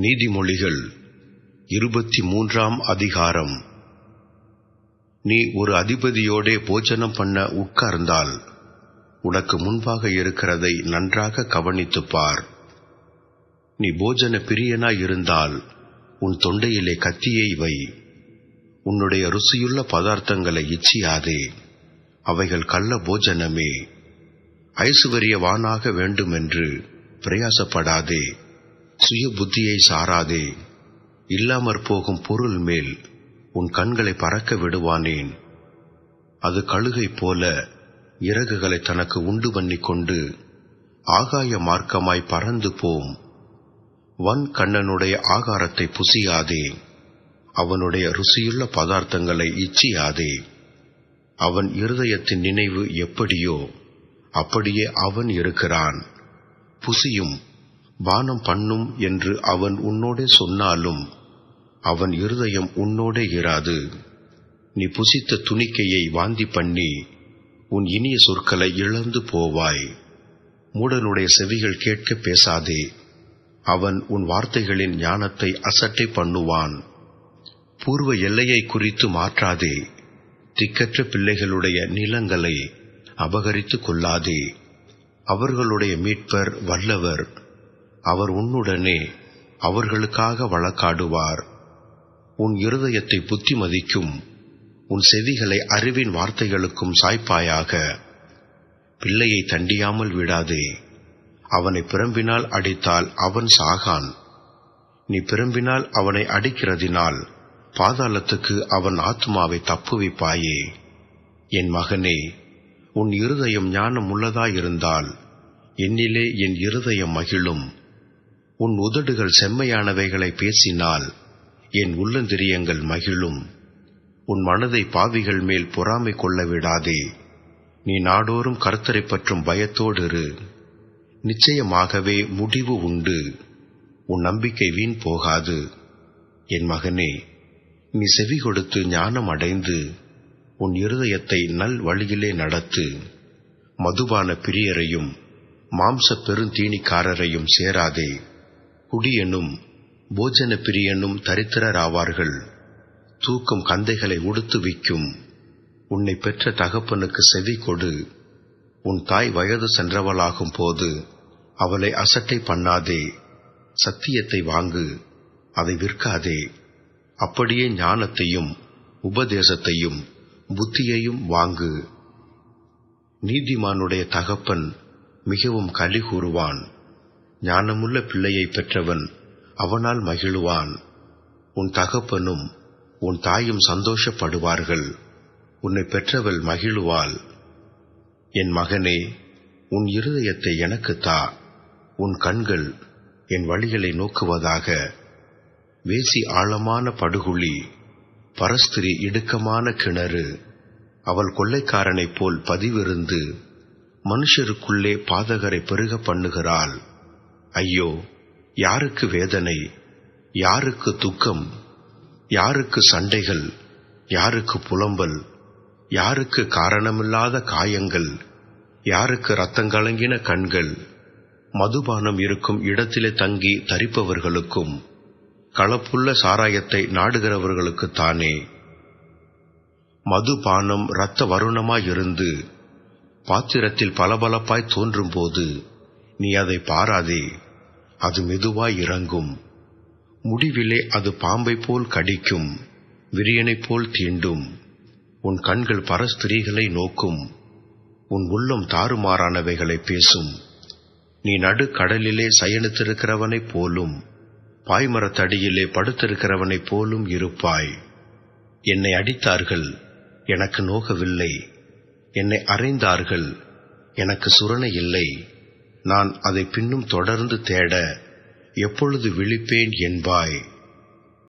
நீதிமொழிகள் இருபத்தி மூன்றாம் அதிகாரம். நீ ஒரு அதிபதியோடே போஜனம் பண்ண உட்கார்ந்தால் உனக்கு முன்பாக இருக்கிறதை நன்றாக கவனித்துப் பார். நீ போஜன பிரியனாய் இருந்தால் உன் தொண்டையிலே கத்தியை வை. உன்னுடைய ருசியுள்ள பதார்த்தங்களை இச்சியாதே. அவைகள் கள்ள போஜனமே. ஐசுவரியவானாக வேண்டுமென்று பிரயாசப்படாதே. சுய புத்தியை சாராதே. இல்லாமற் போகும் பொருள் மேல் உன் கண்களை பறக்க விடுவானேன். அது கழுகை போல இறகுகளை தனக்கு உண்டு பண்ணிக் கொண்டு ஆகாய மார்க்கமாய் பறந்து போம். வன் கண்ணனுடைய ஆகாரத்தை புசியாதே. அவனுடைய ருசியுள்ள பதார்த்தங்களை இச்சியாதே. அவன் இருதயத்தின் நினைவு எப்படியோ அப்படியே அவன் இருக்கிறான். புசியும் பானம் பண்ணும் என்று அவன் உன்னோடே சொன்னாலும் அவன் இருதயம் உன்னோடே இராது நீ புசித்த துணிக்கையை வாந்தி பண்ணி உன் இனிய சொற்களை இழந்து போவாய். மூடனுடைய செவிகள் கேட்க பேசாதே. அவன் உன் வார்த்தைகளின் ஞானத்தை அசட்டை பண்ணுவான். பூர்வ எல்லையை குறித்து மாற்றாதே. திக்கற்ற பிள்ளைகளுடைய நிலங்களை அபகரித்துக் கொள்ளாதே. அவர்களுடைய மீட்பர் வல்லவர். அவர் உன்னுடனே அவர்களுக்காக வழக்காடுவார். உன் இருதயத்தை புத்திமதிக்கும் உன் செவிகளை அறிவின் வார்த்தைகளுக்கும் சாய்ப்பாயாக. பிள்ளையை தண்டியாமல் விடாதே. அவனை பிரம்பினால் அடித்தால் அவன் சாகான். நீ பிரம்பினால் அவனை அடிக்கிறதினால் பாதாளத்துக்கு அவன் ஆத்மாவை தப்புவிப்பாயே. என் மகனே உன் இருதயம் ஞானம் உள்ளதாயிருந்தால் என்னிலே என் இருதயம் மகிழும். உன் உதடுகள் செம்மையானவைகளை பேசினால் என் உள்ளந்திரியங்கள் மகிழும். உன் மனதை பாவிகள் மேல் பொறாமை கொள்ள விடாதே. நீ நாடோறும் கர்த்தரை பற்றும் பயத்தோடு இரு. நிச்சயமாகவே முடிவு உண்டு. உன் நம்பிக்கை வீண் போகாது. என் மகனே நீ செவி கொடுத்து ஞானம் அடைந்து உன் இருதயத்தை நல் வழியிலே நடத்து. மதுபான பிரியரையும் மாம்ச பெருந்தீனிக்காரரையும் சேராதே. குடியனும் போஜன பிரியனும் தரித்திரராவார்கள். தூக்கும் கந்தைகளை உடுத்து விக்கும். உன்னை பெற்ற தகப்பனுக்கு செவி கொடு. உன் தாய் வயது சென்றவளாகும் போது அவளை அசட்டை பண்ணாதே. சத்தியத்தை வாங்கு. அதை விற்காதே. அப்படியே ஞானத்தையும் உபதேசத்தையும் புத்தியையும் வாங்கு. நீதிமானுடைய தகப்பன் மிகவும் களி கூறுவான். ஞானமுள்ள பிள்ளையை பெற்றவன் அவனால் மகிழுவான். உன் தகப்பனும் உன் தாயும் சந்தோஷப்படுவார்கள். உன்னை பெற்றவள் மகிழுவாள். என் மகனே உன் இருதயத்தை எனக்கு தா. உன் கண்கள் என் வழிகளை நோக்குவதாக. வேசி ஆழமான படுகுழி பரஸ்திரி இடுக்கமான கிணறு அவள் கொள்ளைக்காரனைப் போல் பதிவிருந்து மனுஷருக்குள்ளே பாதகரை பெருக பண்ணுகிறாள். ஐயோ யாருக்கு வேதனை? யாருக்கு துக்கம்? யாருக்கு சண்டைகள்? யாருக்கு புலம்பல்? யாருக்கு காரணமில்லாத காயங்கள்? யாருக்கு ரத்தங்கலங்கின கண்கள்? மதுபானம் இருக்கும் இடத்திலே தங்கி தரிப்பவர்களுக்கும் களப்புள்ள சாராயத்தை நாடுகிறவர்களுக்குத்தானே மதுபானம் இரத்த வருணமாயிருந்து பாத்திரத்தில் பளபளப்பாய் தோன்றும்போது நீ அதை பாராதே அது மெதுவாய் இறங்கும். முடிவிலே அது பாம்பை போல் கடிக்கும் விரியனைப் போல் தீண்டும். உன் கண்கள் பரஸ்திரீகளை நோக்கும் உன் உள்ளம் தாறுமாறானவைகளை பேசும். நீ நடு கடலிலே சயனித்திருக்கிறவனைப் போலும் பாய்மரத்தடியிலே படுத்திருக்கிறவனைப் போலும் இருப்பாய். என்னை அடித்தார்கள் எனக்கு நோகவில்லை. என்னை அறைந்தார்கள் எனக்கு சுரணை இல்லை. நான் அதை பின்னும் தொடர்ந்து தேட எப்பொழுது விழிப்பேன் என்பாய்.